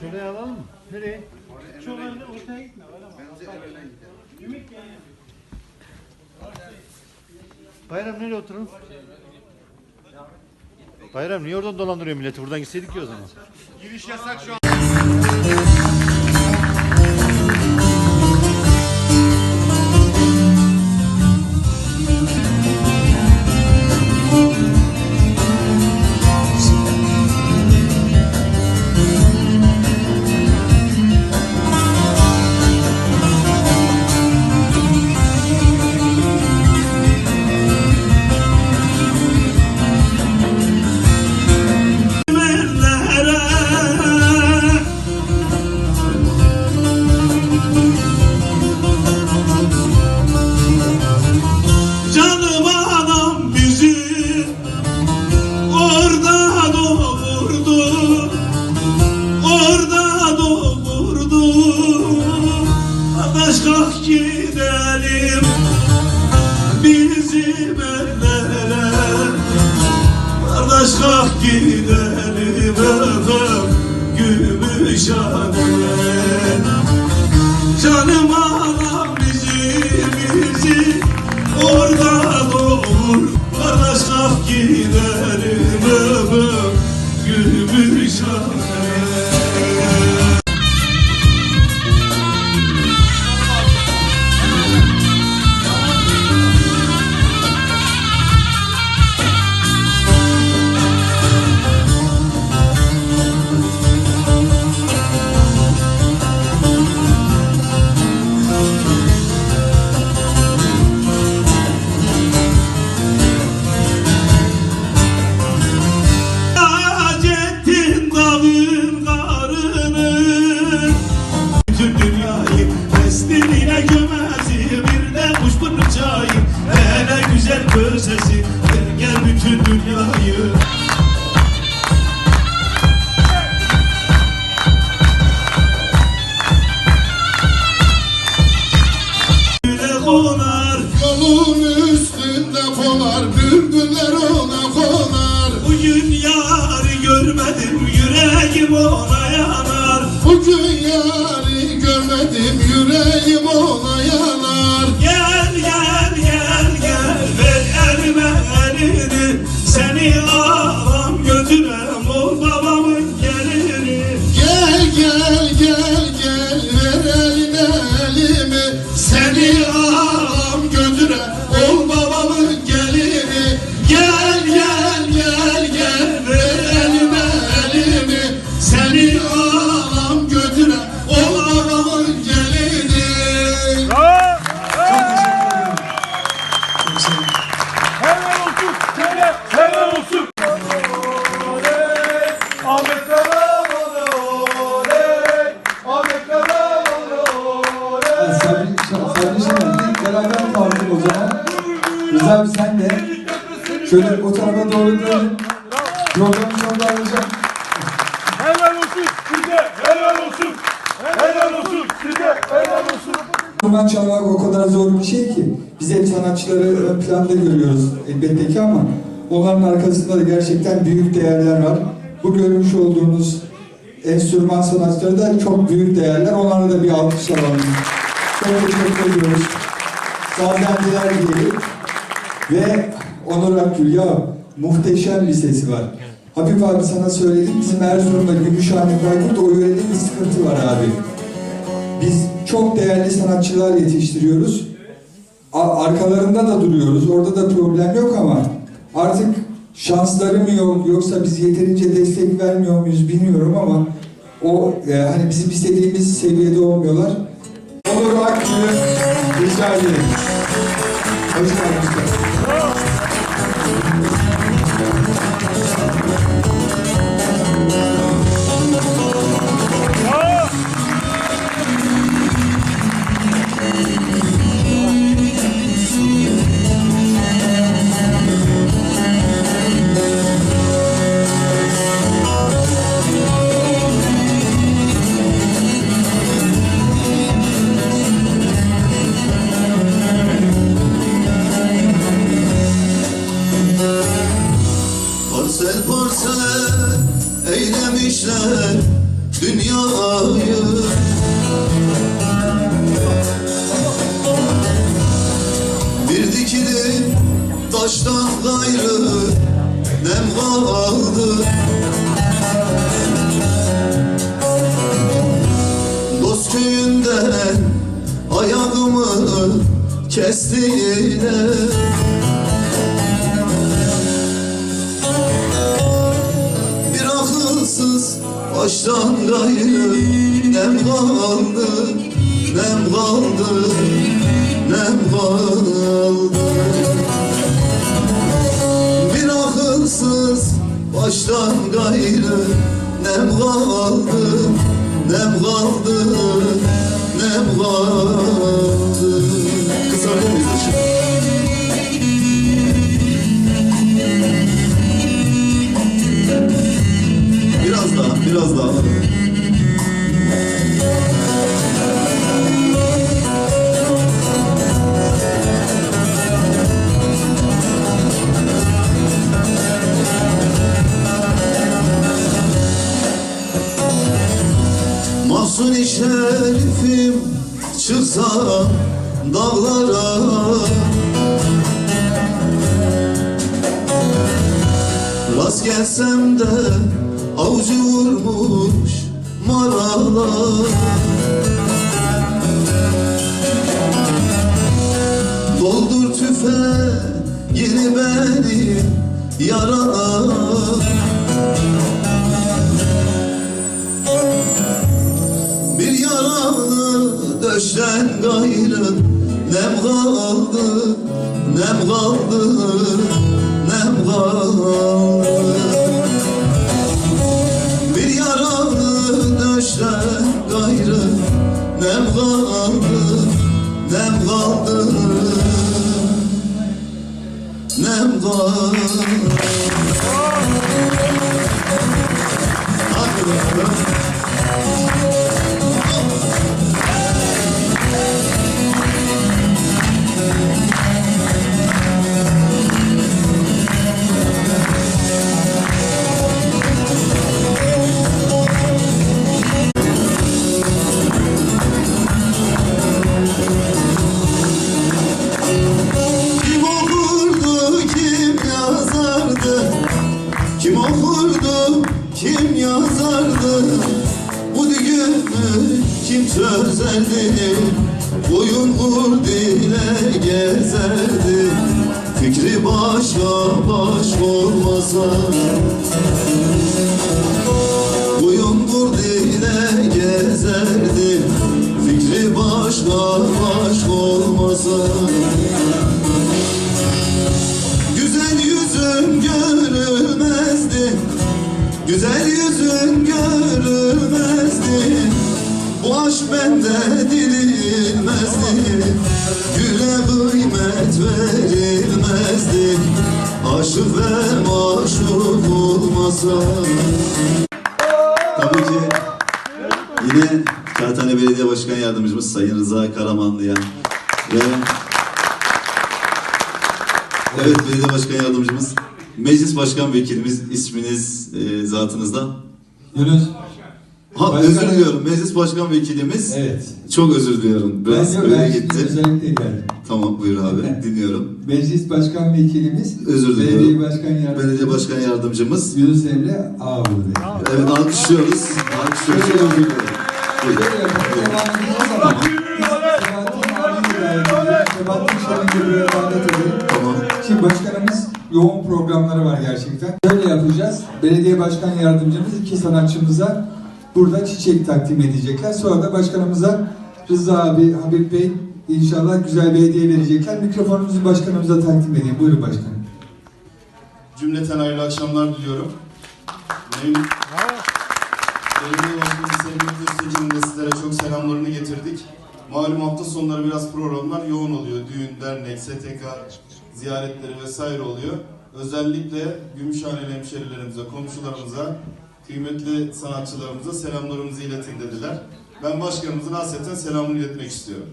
Şuraya alalım mı? Nereye? Çok önde ortaya gitme. Ümit gel. Bayram nereye oturun? Bayram niye oradan dolandırıyor milleti? Buradan gitseydik ki o zaman. Giriş yasak şu an. Kalk gidelim öpüm Gümüşhane'ye Enstrüman çalmak o kadar zor bir şey ki. Biz hep sanatçıları ön planda görüyoruz elbette ki ama onların arkasında da gerçekten büyük değerler var. Bu görmüş olduğunuz enstrüman sanatçıları da çok büyük değerler. Onlara da bir alkış alalım. Çok teşekkür ediyoruz. Sazendiler diyelim. Ve Onur Akgül ya muhteşem bir sesi var. Hafif abi sana söyledim bizim Erzurum'da Gümüşhane Baykurt o yörede bir sıkıntı var abi. Biz çok değerli sanatçılar yetiştiriyoruz. Arkalarında da duruyoruz. Orada da problem yok ama artık şansları mı yok yoksa biz yeterince destek vermiyor muyuz bilmiyorum ama o e, hani bizim istediğimiz seviyede olmuyorlar. Olur Akgül rica ederim. Hoş geldiniz. Köyünden ayağımı kestiler Bir akılsız baştan gayrı nem kaldı Nem kaldı, nem kaldı Bir akılsız baştan gayrı Nem kaldı, nem kaldı, nem kaldı Kısabilir miyiz vurmuş maralar Doldur tüfeğini benim yarana. Bir yaralı döşten gayrı Nem kaldı, nem kaldı, nem kaldı döşten gayrı. Nem kaldı, nem kaldı. Nem kaldı kim çözerdi? Boyun vur dile gezerdi Fikri başa baş olmasa aşk bende dirilmezdi Güle kıymet verilmezdi Aşık ve maşuk olmasa Tabii ki yine Kağıthane Belediye Başkan Yardımcımız Sayın Rıza Karamanlı'ya ve Evet Belediye Başkan Yardımcımız Meclis Başkan Vekilimiz isminiz e, zatınızda. Yunus. Ha Başkan- özür diliyorum. Meclis Başkan Vekilimiz. Evet. Çok özür diliyorum. Biraz ben, böyle ben gitti. özellikle geldim. Tamam buyur abi. Dinliyorum. Meclis Başkan Vekilimiz, Özür diliyorum. Belediye Başkan Yardımcısı, Belediye Başkan Yardımcımız. Yunus Emre Ağabey. Evet alkışlıyoruz. Alkışlıyoruz. Çok özür diliyorum. Buyurun. Tamam. Şimdi başkanımız yoğun programları var gerçekten. Böyle yapacağız. Belediye Başkan Yardımcımız iki sanatçımıza burada çiçek takdim edecekler. Sonra da başkanımıza Rıza abi, Habib Bey inşallah güzel bir hediye verecekler. Mikrofonumuzu başkanımıza takdim edeyim. Buyurun başkanım. Cümleten hayırlı akşamlar diliyorum. Benim Belediye Başkanı Sevgili Öztekin'in de sizlere çok selamlarını getirdik. Malum hafta sonları biraz programlar yoğun oluyor. Düğün, dernek, STK ziyaretleri vesaire oluyor. Özellikle Gümüşhaneli hemşerilerimize, komşularımıza, kıymetli sanatçılarımıza selamlarımızı iletin dediler. Ben başkanımızın hasreten selamını iletmek istiyorum.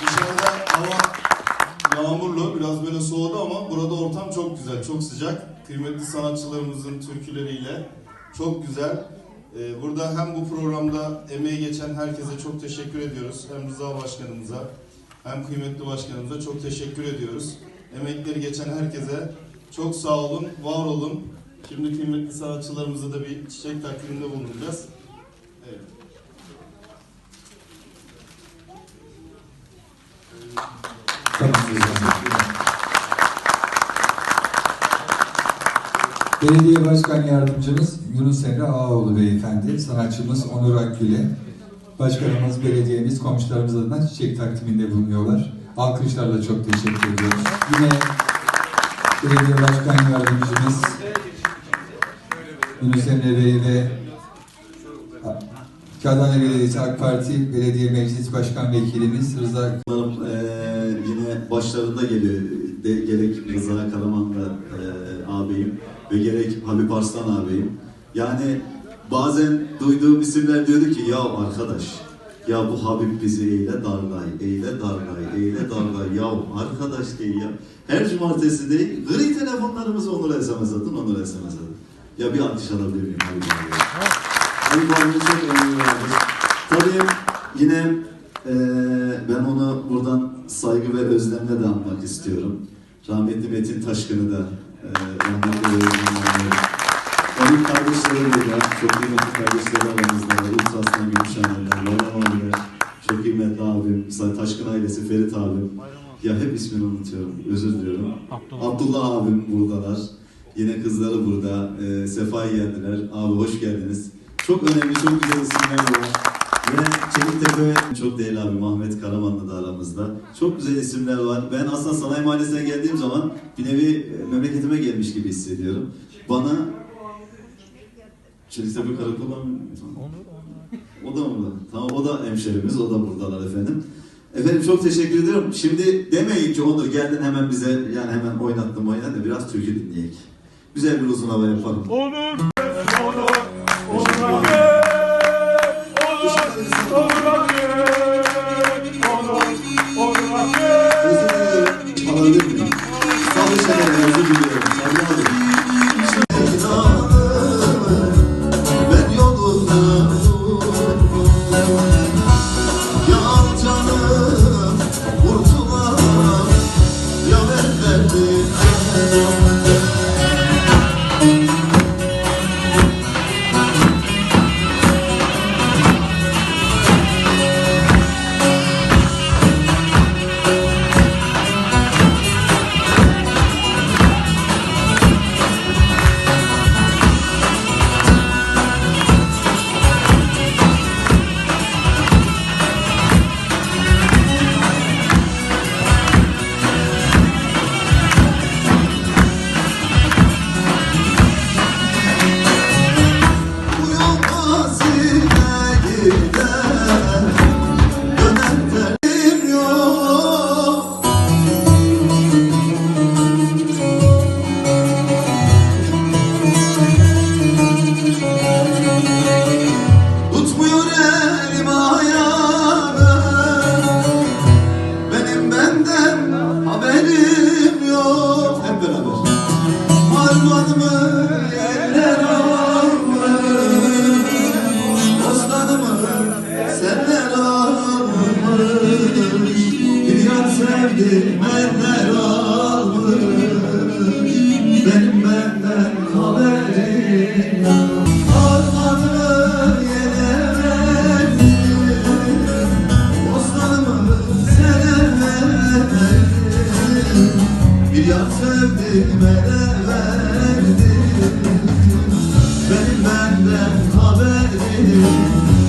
Dışarıda hava yağmurlu, biraz böyle soğudu ama burada ortam çok güzel, çok sıcak. Kıymetli sanatçılarımızın türküleriyle Çok güzel. Ee, burada hem bu programda emeği geçen herkese çok teşekkür ediyoruz. Hem Rıza Başkanımıza hem kıymetli başkanımıza çok teşekkür ediyoruz. Emekleri geçen herkese çok sağ olun, var olun. Şimdi kıymetli sanatçılarımıza da bir çiçek takdiminde bulunacağız. Belediye Başkan Yardımcımız Yunus Emre Ağaoğlu Beyefendi, sanatçımız Onur Akgül'e, Başkanımız, belediyemiz, komşularımız adına çiçek takdiminde bulunuyorlar. Alkışlarla çok teşekkür ediyoruz. Yine Belediye Başkan Yardımcımız Yunus Emre Bey ve Kağıthane Belediyesi AK Parti Belediye Meclis Başkan Vekilimiz Rıza Bunların eee, yine başlarında geliyor. De, gerek Rıza Karaman'la eee, ağabeyim ve gerek Habib Arslan ağabeyim. Yani bazen duyduğum isimler diyordu ki ya arkadaş ya bu Habib bizi eyle darlay, eyle darlay, eyle darlay. Ya arkadaş değil ya. Her cumartesi değil, gri telefonlarımızı Onur'a SMS atın, Onur'a SMS atın. Ya bir alkış alabilir miyim çok önemli. Tabii yine eee, ben onu buradan saygı ve özlemle de anmak istiyorum. Rahmetli Metin Taşkın'ı da eee rahmetli özlemle. Onun kardeşleri burada, çok kıymetli kardeşleri aramızda. Ruth Aslan Gümüşhaneler, Loran abiler, çok kıymetli abim, Taşkın ailesi, Ferit abim. Ya hep ismini unutuyorum, özür diliyorum. Abdullah, abim buradalar. Yine kızları burada, eee Sefa yeğendiler. Abi hoş geldiniz. Çok önemli, çok güzel isimler var. Yine Çeliktepe çok değerli abi Ahmet Karamanlı da aramızda. Çok güzel isimler var. Ben aslında Sanayi Mahallesi'ne geldiğim zaman bir nevi e, memleketime gelmiş gibi hissediyorum. Bana Çeliktepe Karakolan mı? O da mı? Tamam o da hemşerimiz, o da buradalar efendim. Efendim çok teşekkür ediyorum. Şimdi demeyin ki Onur geldin hemen bize yani hemen oynattın oynattın biraz türkü dinleyek. Güzel bir uzun hava yapalım. Onur, Allah'ımız benden haberim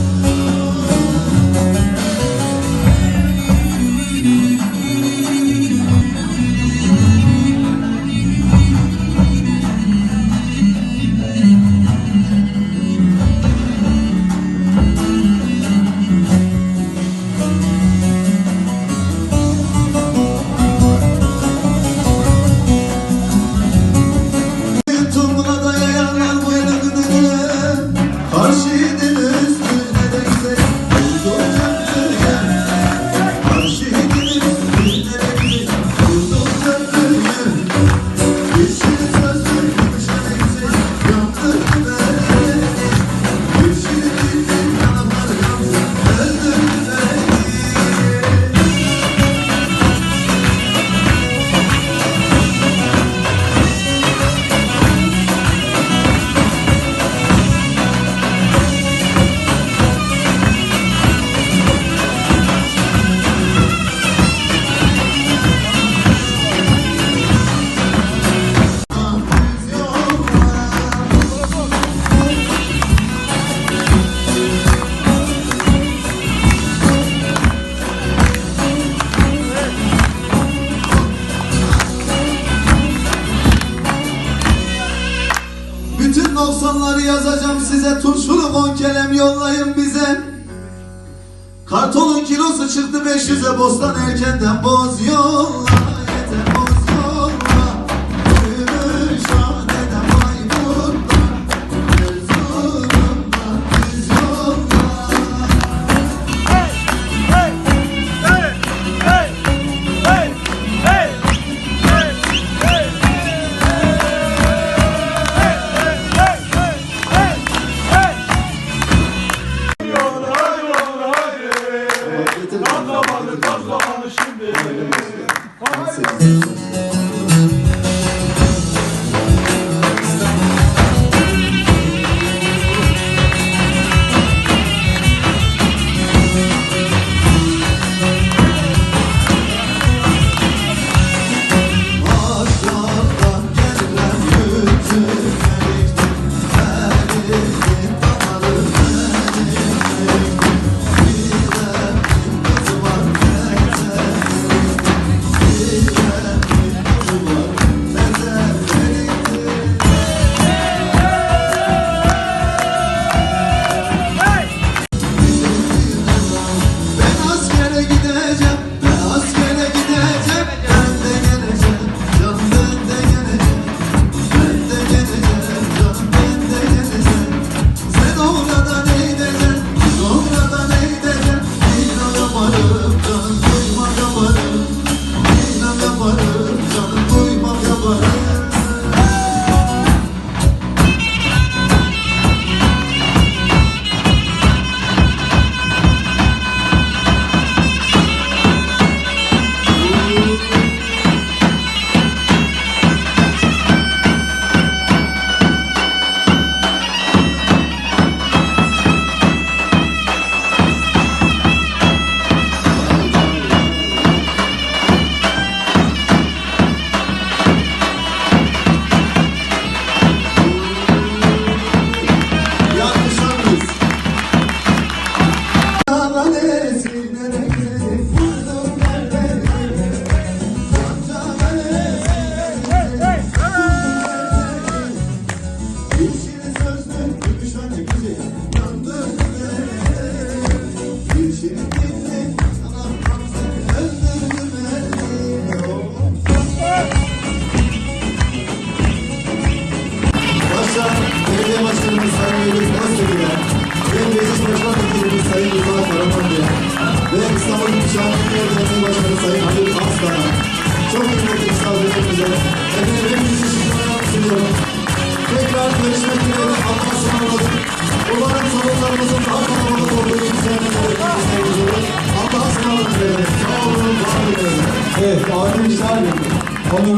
kelem yollayın bize. Kartonun kilosu çıktı 500'e bostan erkenden boz yolla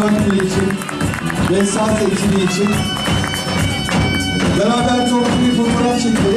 Akgül için ve Saz ekibi için beraber çok iyi fotoğraf çektik.